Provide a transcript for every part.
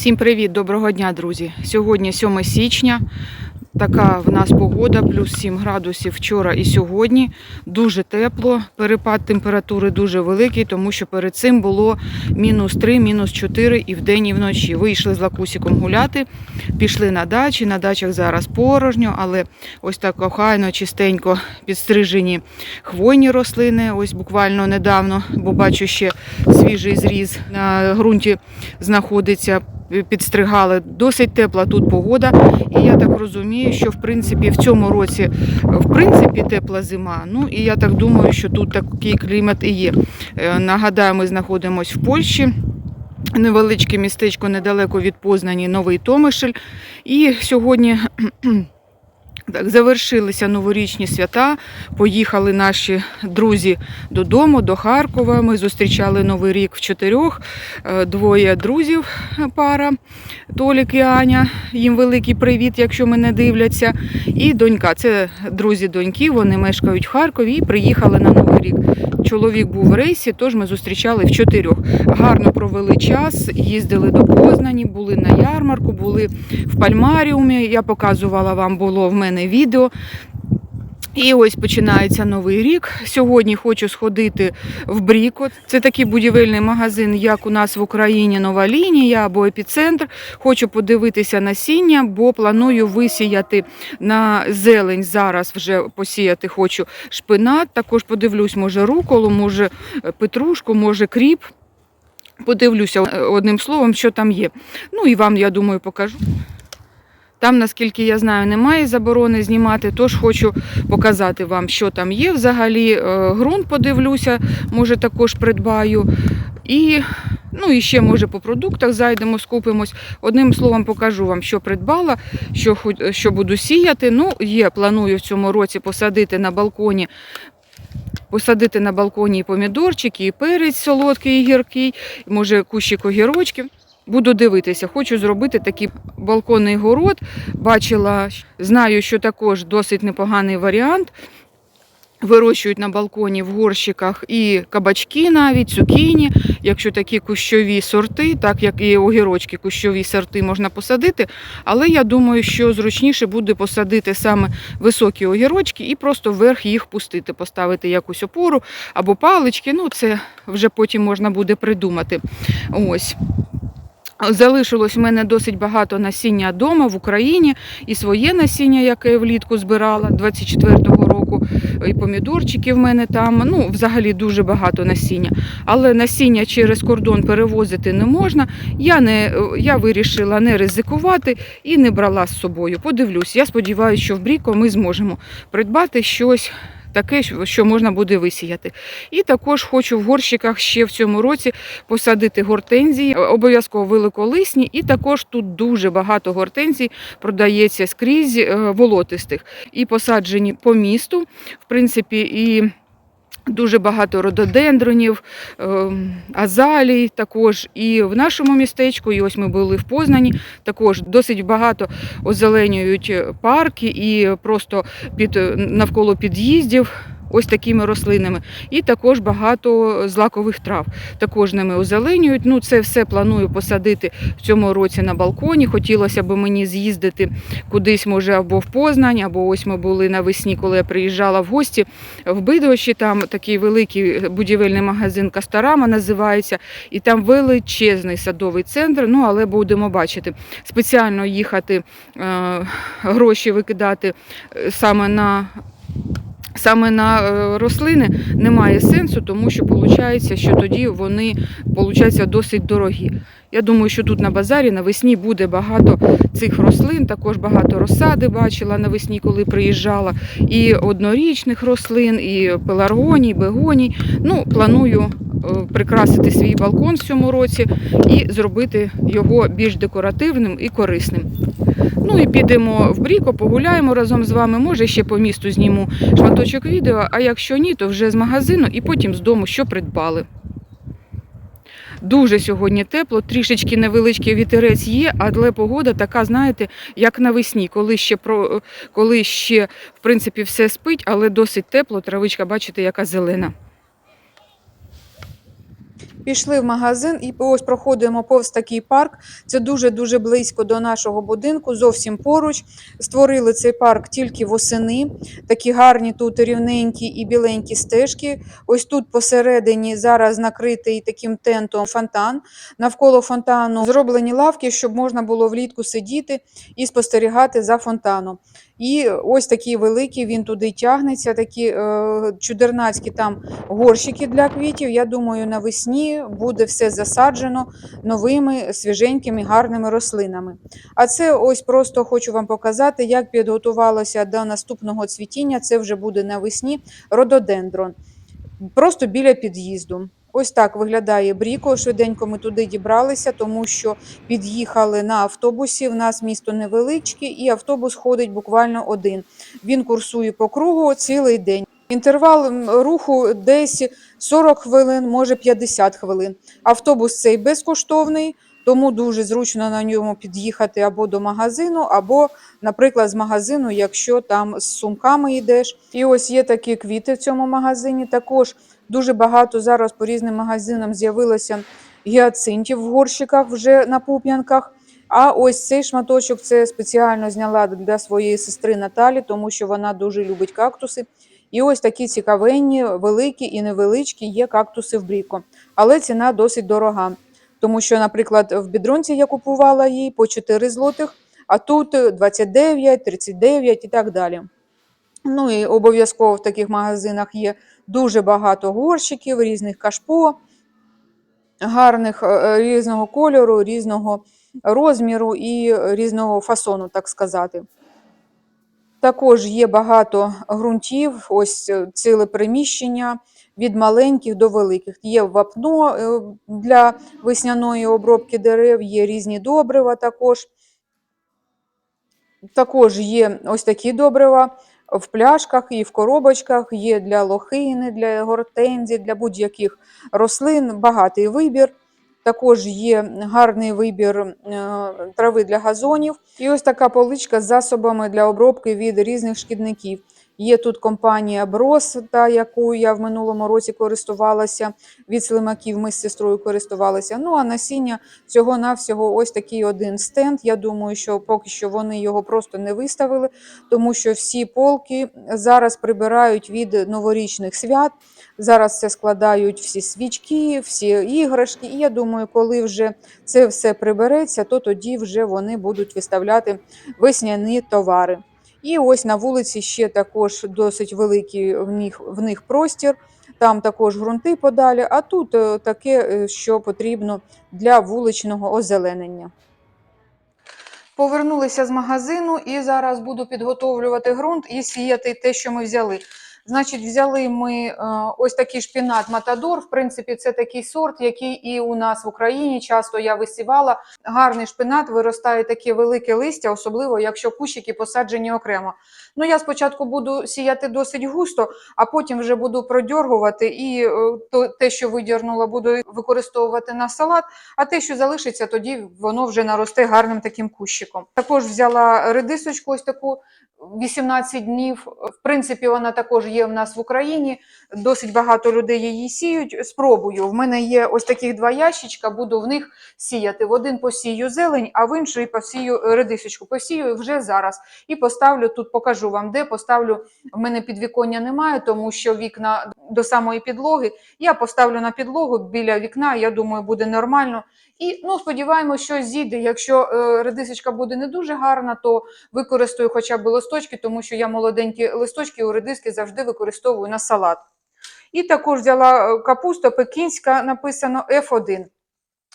Всім привіт, доброго дня, друзі. Сьогодні 7 січня. Така в нас погода, плюс 7 градусів вчора і сьогодні. Дуже тепло. Перепад температури дуже великий, тому що перед цим було мінус 3, мінус 4 і вдень, і вночі. Вийшли з лакусиком гуляти, пішли на дачі. На дачах зараз порожньо, але ось так охайно, чистенько підстрижені хвойні рослини. Ось буквально недавно, бо бачу ще свіжий зріз на ґрунті знаходиться. Підстригали досить тепла тут погода, і я так розумію, що в принципі в цьому році в принципі тепла зима. Ну і я так думаю, що тут такий клімат і є. Е, Нагадаю, ми знаходимося в Польщі. Невеличке містечко недалеко від Познані, Новий Томишель. І сьогодні так, завершилися новорічні свята. Поїхали наші друзі додому, до Харкова. Ми зустрічали Новий рік в чотирьох. Е, Двоє друзів пара Толік і Аня. Їм великий привіт, якщо мене дивляться. І донька. Це друзі доньки. Вони мешкають в Харкові і приїхали на Новий рік. Чоловік був в рейсі, тож ми зустрічали в чотирьох. Гарно провели час, їздили до Познані, були на ярмарку, були в Пальмаріумі. Я показувала вам, було в мене відео. І ось починається новий рік. Сьогодні хочу сходити в Брікот. Це такий будівельний магазин, як у нас в Україні нова лінія або епіцентр. Хочу подивитися насіння, бо планую висіяти на зелень. Зараз вже посіяти хочу шпинат. Також подивлюсь, може руколу, може петрушку, може кріп. Подивлюся е, одним словом, що там є. Ну і вам, я думаю, покажу. Там, наскільки я знаю, немає заборони знімати, тож хочу показати вам, що там є взагалі. Е, Ґрунт подивлюся, може також придбаю. І, ну, і ще, може, по продуктах зайдемо, скупимось. Одним словом, покажу вам, що придбала, що, що буду сіяти. Ну, є, планую в цьому році посадити на балконі. Посадити на балконі і помідорчики, і перець солодкий, і гіркий, може кущик огірочків. Буду дивитися, хочу зробити такий балконний город. Бачила, знаю, що також досить непоганий варіант. Вирощують на балконі в горщиках і кабачки навіть, цукіні, якщо такі кущові сорти, так як і огірочки, кущові сорти можна посадити. Але я думаю, що зручніше буде посадити саме високі огірочки і просто вверх їх пустити, поставити якусь опору або палички. Ну, це вже потім можна буде придумати. Ось. Залишилось в мене досить багато насіння вдома в Україні і своє насіння, яке я влітку збирала 24-го року. І помідорчики в мене там. Ну, взагалі дуже багато насіння. Але насіння через кордон перевозити не можна. Я, не, я вирішила не ризикувати і не брала з собою. Подивлюсь, я сподіваюся, що в Бріко ми зможемо придбати щось. Таке, що можна буде висіяти. І також хочу в горщиках ще в цьому році посадити гортензії, обов'язково великолисні, і також тут дуже багато гортензій продається скрізь е, волотистих. І посаджені по місту, в принципі, і. Дуже багато рододендронів, ем, азалій також і в нашому містечку, і ось ми були в Познані, також досить багато озеленюють парки і просто під, навколо під'їздів. Ось такими рослинами. І також багато злакових трав. Також ними озеленюють. Ну, це все планую посадити в цьому році на балконі. Хотілося б мені з'їздити кудись, може, або в Познань, або ось ми були навесні, коли я приїжджала в гості в Бидовищі. Там такий великий будівельний магазин Кастарама називається, і там величезний садовий центр. Ну, але будемо бачити. Спеціально їхати, е, гроші викидати е, саме на. Саме на е, рослини немає сенсу, тому що виходить, що тоді вони получаються досить дорогі. Я думаю, що тут на базарі навесні буде багато цих рослин, також багато розсади бачила навесні, коли приїжджала, і однорічних рослин, і пеларгоній, бегоній. Ну, планую е, прикрасити свій балкон в цьому році і зробити його більш декоративним і корисним. Ну і підемо в Бріко, погуляємо разом з вами. Може, ще по місту зніму шматочок відео, а якщо ні, то вже з магазину і потім з дому, що придбали. Дуже сьогодні тепло, трішечки невеличкий вітерець є, але погода така, знаєте, як навесні, коли ще коли ще в принципі все спить, але досить тепло. Травичка, бачите, яка зелена. Пішли в магазин і ось проходимо повз такий парк. Це дуже-дуже близько до нашого будинку, зовсім поруч. Створили цей парк тільки восени. Такі гарні тут рівненькі і біленькі стежки. Ось тут посередині зараз накритий таким тентом фонтан. Навколо фонтану зроблені лавки, щоб можна було влітку сидіти і спостерігати за фонтаном. І ось такий великий, він туди тягнеться, такі е, чудернацькі там горщики для квітів. Я думаю, навесні буде все засаджено новими свіженькими гарними рослинами. А це ось просто хочу вам показати, як підготувалося до наступного цвітіння. Це вже буде навесні рододендрон. Просто біля під'їзду. Ось так виглядає Бріко. Швиденько ми туди дібралися, тому що під'їхали на автобусі. В нас місто невеличке, і автобус ходить буквально один. Він курсує по кругу цілий день. Інтервал руху десь 40 хвилин, може 50 хвилин. Автобус цей безкоштовний, тому дуже зручно на ньому під'їхати або до магазину, або, наприклад, з магазину, якщо там з сумками йдеш. І ось є такі квіти в цьому магазині. Також дуже багато зараз по різним магазинам з'явилося гіацинтів в горщиках вже на пуп'янках. А ось цей шматочок це спеціально зняла для своєї сестри Наталі, тому що вона дуже любить кактуси. І ось такі цікавенні, великі і невеличкі є кактуси в Бріко. Але ціна досить дорога. Тому що, наприклад, в бідронці я купувала її по 4 злотих, а тут 29, 39 і так далі. Ну і обов'язково в таких магазинах є дуже багато горщиків, різних кашпо, гарних е, різного кольору, різного розміру і різного фасону, так сказати. Також є багато ґрунтів, ось е, ціле приміщення від маленьких до великих. Є вапно е, для весняної обробки дерев, є різні добрива також. Також є ось такі добрива в пляшках і в коробочках, є для лохини, для гортензій, для будь-яких рослин, багатий вибір. Також є гарний вибір е, трави для газонів. І ось така поличка з засобами для обробки від різних шкідників. Є тут компанія Брос, та яку я в минулому році користувалася. Від слимаків ми з сестрою користувалися. Ну а насіння всього навсього ось такий один стенд. Я думаю, що поки що вони його просто не виставили, тому що всі полки зараз прибирають від новорічних свят. Зараз це складають всі свічки, всі іграшки. І я думаю, коли вже це все прибереться, то тоді вже вони будуть виставляти весняні товари. І ось на вулиці ще також досить великий в них, в них простір. Там також ґрунти подалі, а тут е, таке, е, що потрібно для вуличного озеленення. Повернулися з магазину і зараз буду підготовлювати ґрунт і сіяти те, що ми взяли. Значить, взяли ми е, ось такий шпінат Матадор. В принципі, це такий сорт, який і у нас в Україні часто я висівала. Гарний шпинат виростає таке велике листя, особливо якщо кущики посаджені окремо. Ну, я спочатку буду сіяти досить густо, а потім вже буду продьоргувати і е, те, що видірнула, буду використовувати на салат, а те, що залишиться, тоді воно вже наросте гарним таким кущиком. Також взяла редисочку, ось таку 18 днів. В принципі, вона також є в нас в Україні. Досить багато людей її сіють. Спробую. В мене є ось таких два ящичка, буду в них сіяти. В один посію зелень, а в інший посію редисочку. Посію вже зараз. І поставлю тут, покажу вам, де поставлю. В мене підвіконня немає, тому що вікна до самої підлоги. Я поставлю на підлогу біля вікна. Я думаю, буде нормально. І ну, сподіваємось, що зійде. Якщо е, редисочка буде не дуже гарна, то використаю хоча б листочки, тому що я молоденькі листочки у редиски завжди використовую на салат. І також взяла е, капуста пекінська, написано F1.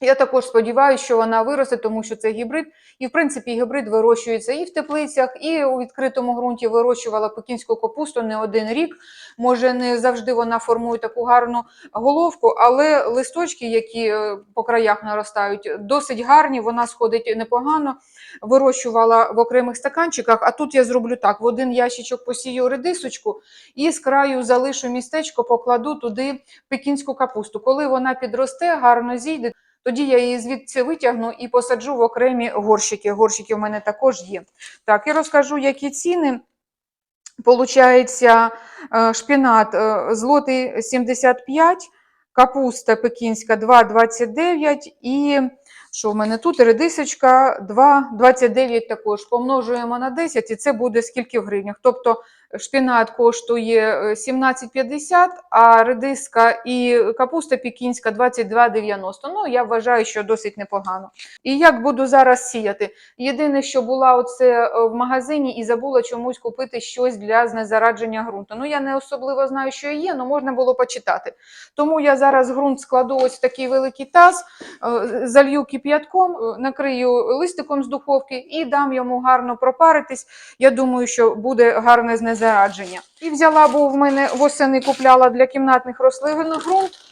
Я також сподіваюся, що вона виросте, тому що це гібрид. І, в принципі, гібрид вирощується і в теплицях, і у відкритому ґрунті вирощувала пекінську капусту не один рік. Може, не завжди вона формує таку гарну головку, але листочки, які е, по краях наростають, досить гарні, вона сходить непогано. Вирощувала в окремих стаканчиках, а тут я зроблю так: в один ящичок посію редисочку і з краю залишу містечко, покладу туди пекінську капусту. Коли вона підросте, гарно зійде. Тоді я її звідси витягну і посаджу в окремі горщики. Горщики в мене також є. Так, і розкажу, які ціни. Получається, е, шпінат е, злотий 75, капуста пекінська 2,29 і що в мене тут редисочка 2,29 також. Помножуємо на 10 і це буде скільки в гривнях. Тобто шпінат коштує е, 17,50, а редиска і капуста пекінська 22,90. Ну, я вважаю, що досить непогано. І як буду зараз сіяти? Єдине, що була оце е, в магазині і забула чомусь купити щось для знезарадження ґрунту. Ну, я не особливо знаю, що є, але можна було почитати. Тому я зараз ґрунт складу ось в такий великий таз, е, залью кип'ятком, е, накрию листиком з духовки і дам йому гарно пропаритись. Я думаю, що буде гарне знезарадження. І взяла, бо в мене восени купляла для кімнатних рослин ґрунт.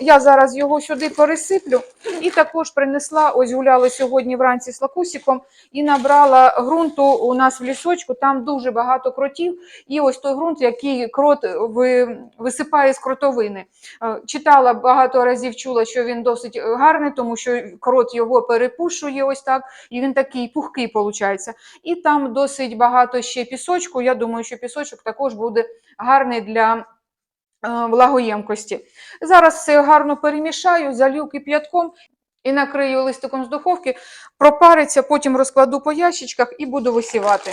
Я зараз його сюди пересиплю. І також принесла, ось гуляли сьогодні вранці з лакусиком, і набрала ґрунту у нас в лісочку, там дуже багато кротів. І ось той ґрунт, який крот висипає з кротовини. Е, Читала багато разів, чула, що він досить гарний, тому що крот його перепушує ось так, і він такий пухкий виходить. І там досить багато ще пісочку. Я думаю, що пісочок також буде гарний для влагоємкості. Зараз все гарно перемішаю, залью кип'ятком і накрию листиком з духовки, пропариться, потім розкладу по ящичках і буду висівати.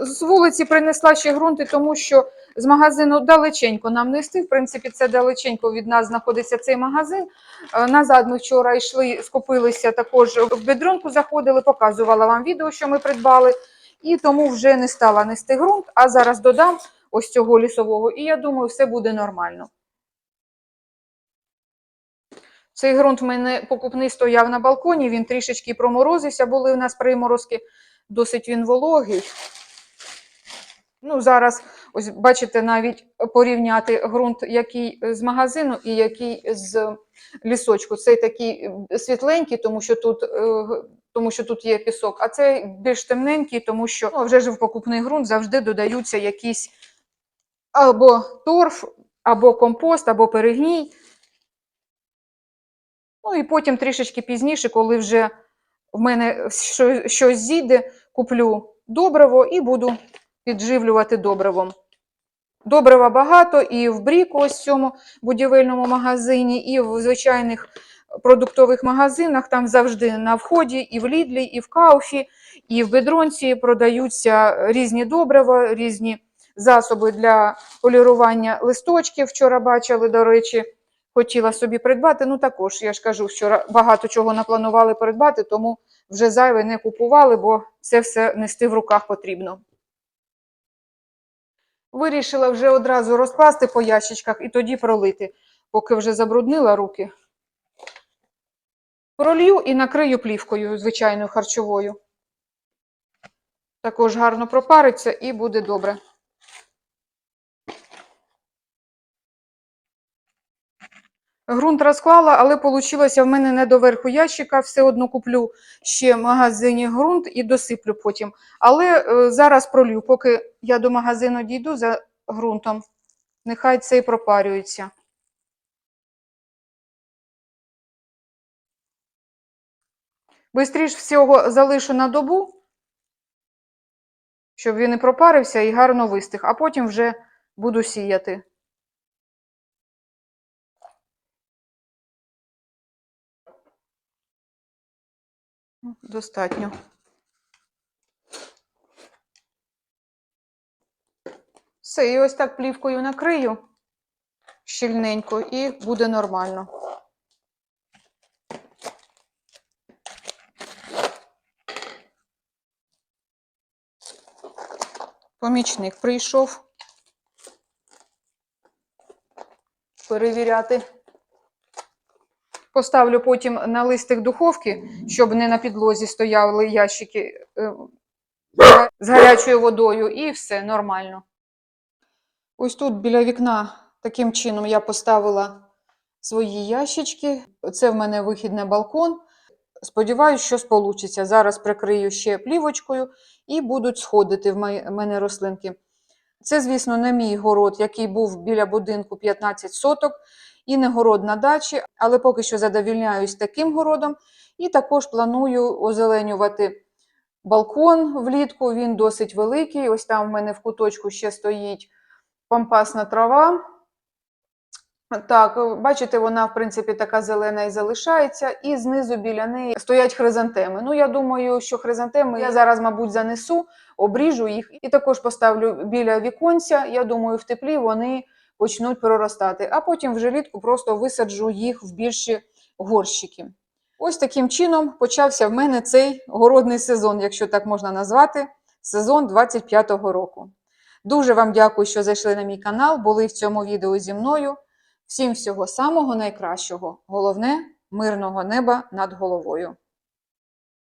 З вулиці принесла ще ґрунти, тому що з магазину далеченько нам нести. В принципі, це далеченько від нас знаходиться цей магазин. Е, Назад ми вчора йшли, скупилися також в бедрунку, заходили, показувала вам відео, що ми придбали. І тому вже не стала нести ґрунт, а зараз додам ось цього лісового, і я думаю, все буде нормально. Цей ґрунт в мене покупний стояв на балконі, він трішечки проморозився, були у нас приморозки, досить він вологий. Ну, зараз, ось бачите, навіть порівняти ґрунт, який з магазину і який з лісочку. Цей такий е, світленький, тому що тут, е, тому що тут є пісок, а цей більш темненький, тому що ну, вже ж в покупний ґрунт завжди додаються якісь або торф, або компост, або перегній. Ну і потім трішечки пізніше, коли вже в мене щось зійде, куплю добриво і буду підживлювати добривом. Добрива багато і в бріку, ось цьому будівельному магазині, і в звичайних продуктових магазинах. Там завжди на вході, і в Лідлі, і в Кауфі, і в Бедронці продаються різні добрива, різні засоби для полірування листочків. Вчора бачили, до речі, хотіла собі придбати. Ну також, я ж кажу, вчора багато чого напланували придбати, тому вже зайве не купували, бо це все нести в руках потрібно. Вирішила вже одразу розкласти по ящичках і тоді пролити, поки вже забруднила руки. Пролью і накрию плівкою звичайною харчовою. Також гарно пропариться і буде добре. Грунт розклала, але вийшло в мене не до верху ящика. Все одно куплю ще в магазині ґрунт і досиплю потім. Але е, зараз пролью, поки я до магазину дійду за ґрунтом. Нехай це і пропарюється. Бистріш всього залишу на добу, щоб він і пропарився і гарно вистиг, а потім вже буду сіяти. Достатньо. Все, і ось так плівкою накрию щільненько і буде нормально. Помічник прийшов перевіряти. Поставлю потім на листик духовки, щоб не на підлозі стояли ящики е, з гарячою водою, і все нормально. Ось тут біля вікна таким чином я поставила свої ящички. Це в мене вихід на балкон. Сподіваюсь, що сполучиться. Зараз прикрию ще плівочкою і будуть сходити в мене рослинки. Це, звісно, не мій город, який був біля будинку 15 соток, і не город на дачі, але поки що задовільняюсь таким городом. І також планую озеленювати балкон влітку, він досить великий. Ось там в мене в куточку ще стоїть пампасна трава. Так, бачите, вона, в принципі, така зелена і залишається, і знизу біля неї стоять хризантеми. Ну, я думаю, що хризантеми я зараз, мабуть, занесу, обріжу їх і також поставлю біля віконця. Я думаю, в теплі вони почнуть проростати, а потім вже влітку просто висаджу їх в більші горщики. Ось таким чином почався в мене цей городний сезон, якщо так можна назвати, сезон 25-го року. Дуже вам дякую, що зайшли на мій канал, були в цьому відео зі мною. Всім всього самого найкращого. Головне мирного неба над головою.